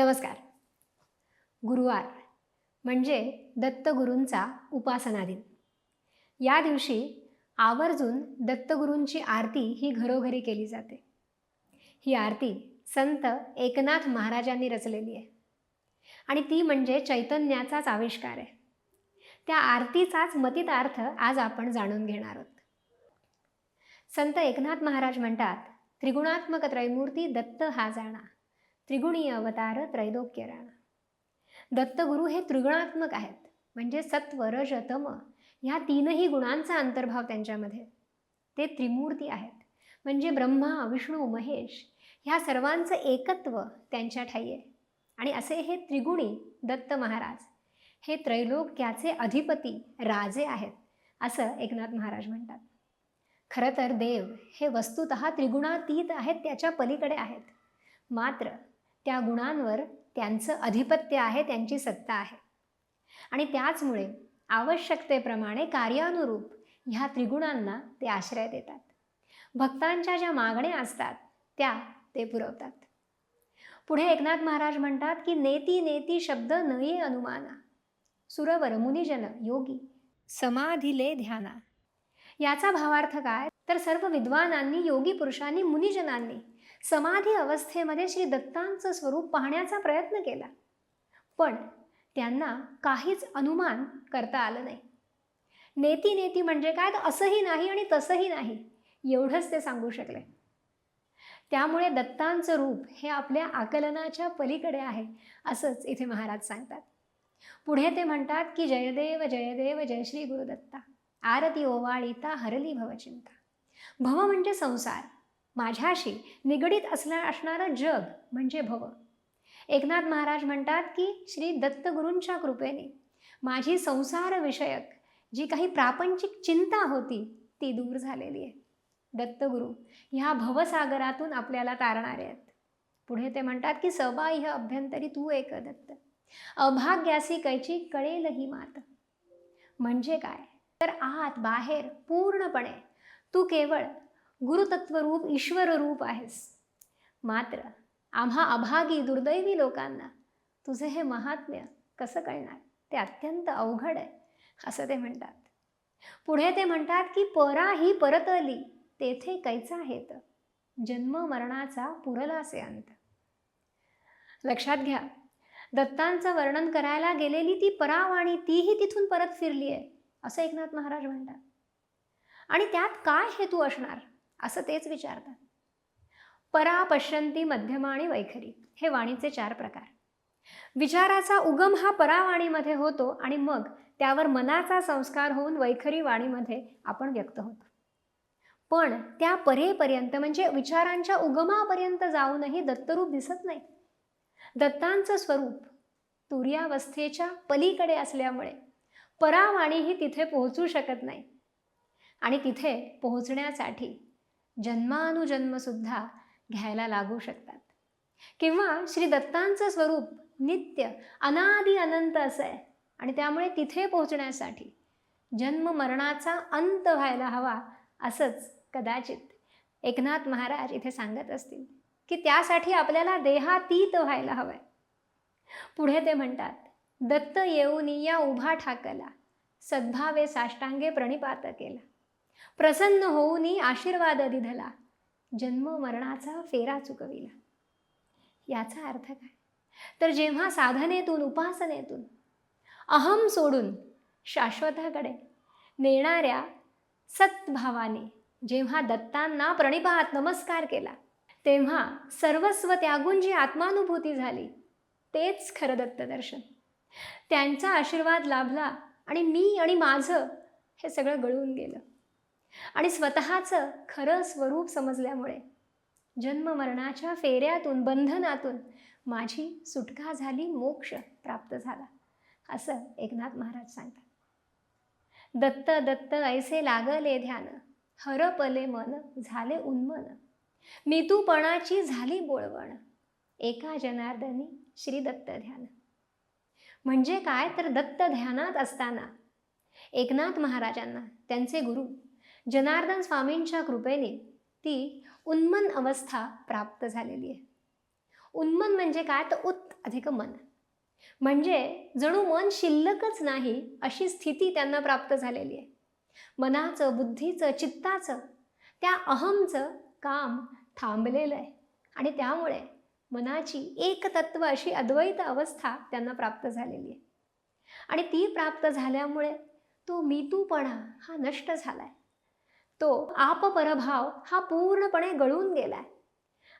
नमस्कार. गुरुवार म्हणजे दत्तगुरूंचा उपासना दिन. या दिवशी आवर्जून दत्तगुरूंची आरती ही घरोघरी केली जाते. ही आरती संत एकनाथ महाराजांनी रचलेली आहे. आणि ती म्हणजे चैतन्याचाच आविष्कार आहे. त्या आरतीचाच मतितार्थ आज आपण जाणून घेणार आहोत. संत एकनाथ महाराज म्हणतात त्रिगुणात्मक त्रैमूर्ती दत्त हा जाणा. त्रिगुणी अवतार त्रैलोक्य दत्तगुरु दत्तगुरू हे त्रिगुणात्मक आहेत. म्हणजे सत्व रज तम ह्या तीनही गुणांचा अंतर्भाव त्यांच्यामध्ये. ते त्रिमूर्ती आहेत. म्हणजे ब्रह्मा विष्णू महेश ह्या सर्वांचं एकत्व त्यांच्या ठाई आहे आणि असे हे त्रिगुणी दत्त महाराज हे त्रैलोक्याचे अधिपती राजे आहेत असं एकनाथ महाराज म्हणतात. खरं तर देव हे वस्तुत त्रिगुणातीत आहेत त्याच्या पलीकडे आहेत. मात्र त्या गुणांवर त्यांचं अधिपत्य आहे त्यांची सत्ता आहे. आणि त्याचमुळे आवश्यकतेप्रमाणे कार्यानुरूप ह्या त्रिगुणांना ते आश्रय देतात. भक्तांच्या ज्या मागण्या असतात त्या ते पुरवतात. पुढे एकनाथ महाराज म्हणतात की नेती नेती शब्द नये अनुमाना सुरवर मुनिजन योगी समाधिले ध्याना. याचा भावार्थ काय? तर सर्व विद्वानांनी योगी पुरुषांनी मुनिजनांनी समाधी अवस्थेमध्ये श्री दत्तांचं स्वरूप पाहण्याचा प्रयत्न केला. पण त्यांना काहीच अनुमान करता आलं नाही. नेती नेती म्हणजे काय? तर असंही नाही आणि तसंही नाही एवढंच ते सांगू शकले. त्यामुळे दत्तांचं रूप हे आपल्या आकलनाच्या पलीकडे आहे असंच इथे महाराज सांगतात. पुढे ते म्हणतात की जयदेव जयदेव जय श्री गुरुदत्ता. आरती ओवाळीता हरली भवचिंता. भव म्हणजे संसार. माझ्याशी निगडीत असणार असणारं जग म्हणजे भव. एकनाथ महाराज म्हणतात की श्री दत्तगुरूंच्या कृपेने माझी संसारविषयक जी काही प्रापंचिक चिंता होती ती दूर झालेली आहे. दत्तगुरू ह्या भवसागरातून आपल्याला तारणारे आहेत. पुढे ते म्हणतात की सबाह्य अभ्यंतरी तू एक दत्त. अभाग्यासी कैची कळेल ही मात. म्हणजे काय? तर आत बाहेर पूर्णपणे तू केवळ गुरुतत्वरूप ईश्वररूप आहेस. मात्र आम्हा अभागी दुर्दैवी लोकांना तुझे हे महात्म्य कसं कळणार? ते अत्यंत अवघड आहे असं ते म्हणतात. पुढे ते म्हणतात की परा ही परतली तेथे कैचा हेत? जन्म मरणाचा पुरलासे अंत. लक्षात घ्या दत्तांचं वर्णन करायला गेलेली ती परावाणी तीही तिथून परत फिरली आहे असं एकनाथ महाराज म्हणतात. आणि त्यात काय हेतू असणार? असं तेच विचारतात. परा पश्यंती मध्यमा आणि वैखरी हे वाणीचे चार प्रकार. विचाराचा उगम हा परावाणीमध्ये होतो आणि मग त्यावर मनाचा संस्कार होऊन वैखरी वाणीमध्ये आपण व्यक्त होतो. पण त्या परेपर्यंत म्हणजे विचारांच्या उगमापर्यंत जाऊनही दत्तरूप दिसत नाही. दत्तांचं स्वरूप तुर्यावस्थेच्या पलीकडे असल्यामुळे परावाणीही तिथे पोहोचू शकत नाही आणि तिथे पोहोचण्यासाठी जन्मानुजन्मसुद्धा घ्यायला लागू शकतात. किंवा श्री दत्तांचं स्वरूप नित्य अनादि अनंत असं आहे. आणि त्यामुळे तिथे पोहोचण्यासाठी जन्म मरणाचा अंत व्हायला हवा असंच कदाचित एकनाथ महाराज इथे सांगत असतील की त्यासाठी आपल्याला देहातीत व्हायला हवंय. पुढे ते म्हणतात दत्त येऊनी या उभा ठाकला सद्भावे साष्टांगे प्रणिपात केला. प्रसन्न होऊनी आशीर्वाद दिधला जन्म मरणाचा फेरा चुकविला. याचा अर्थ काय? तर जेव्हा साधनेतून उपासनेतून अहम सोडून शाश्वताकडे नेणाऱ्या सत्भावाने जेव्हा दत्तांना प्रणिपात नमस्कार केला तेव्हा सर्वस्व त्यागून जी आत्मानुभूती झाली तेच खरं दत्तदर्शन. त्यांचा आशीर्वाद लाभला आणि मी आणि माझं हे सगळं गळून गेलं. आणि स्वतःचं खरं स्वरूप समजल्यामुळे जन्ममरणाच्या फेऱ्यातून बंधनातून माझी सुटका झाली मोक्ष प्राप्त झाला असं एकनाथ महाराज सांगतात. दत्त दत्त ऐसे लागले ध्यान हरपले मन झाले उन्मन. मितूपणाची झाली बोळवण एका जनार्दनी श्री दत्त ध्यान. म्हणजे काय? तर दत्त ध्यानात असताना एकनाथ महाराजांना त्यांचे गुरु जनार्दन स्वामींच्या कृपेने ती उन्मन अवस्था प्राप्त झालेली आहे. उन्मन म्हणजे काय? तर उत् अधिक मन. म्हणजे जणू मन शिल्लकच नाही अशी स्थिती त्यांना प्राप्त झालेली आहे. मनाचं बुद्धीचं चित्ताचं त्या अहमचं काम थांबलेलं आहे. आणि त्यामुळे मनाची एकतत्व अशी अद्वैत अवस्था त्यांना प्राप्त झालेली आहे. आणि ती प्राप्त झाल्यामुळे तो मीतूपणा हा नष्ट झाला आहे तो आपपरभाव हा पूर्णपणे गळून गेलाय.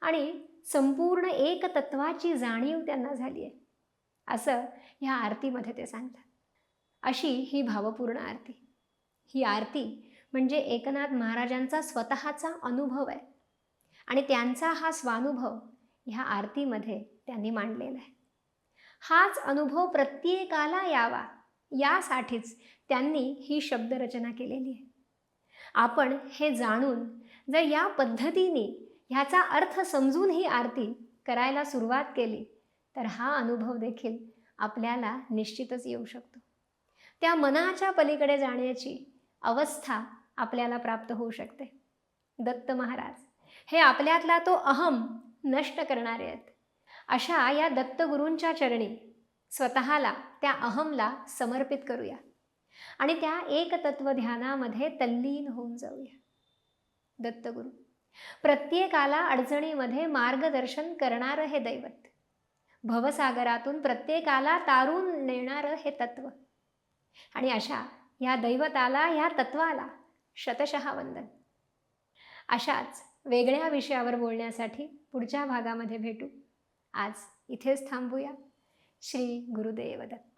आणि संपूर्ण एकतत्वाची जाणीव त्यांना झाली आहे. असं ह्या आरतीमध्ये ते सांगतात. अशी ही भावपूर्ण आरती. ही आरती म्हणजे एकनाथ महाराजांचा स्वतःचा अनुभव आहे. आणि त्यांचा हा स्वानुभव ह्या आरतीमध्ये त्यांनी मांडलेला आहे. हाच अनुभव प्रत्येकाला यावा यासाठीच त्यांनी ही शब्दरचना केलेली आहे. आपण हे जाणून जर या पद्धतीने ह्याचा अर्थ समजून ही आरती करायला सुरुवात केली तर हा अनुभव देखील आपल्याला निश्चितच येऊ शकतो. त्या मनाच्या पलीकडे जाण्याची अवस्था आपल्याला प्राप्त होऊ शकते. दत्त महाराज हे आपल्यातला तो अहम नष्ट करणारे आहेत. अशा या दत्तगुरूंच्या चरणी स्वतःला त्या अहमला समर्पित करूया आणि त्या एकतत्व ध्यानामध्ये तल्लीन होऊन जाऊया. दत्तगुरू प्रत्येकाला अडचणीमध्ये मार्गदर्शन करणारं हे दैवत. भवसागरातून प्रत्येकाला तारून नेणारं हे तत्व. आणि अशा ह्या दैवताला ह्या तत्वाला शतशः वंदन. अशाच वेगळ्या विषयावर बोलण्यासाठी पुढच्या भागामध्ये भेटू. आज इथेच थांबूया. श्री गुरुदेव दत्त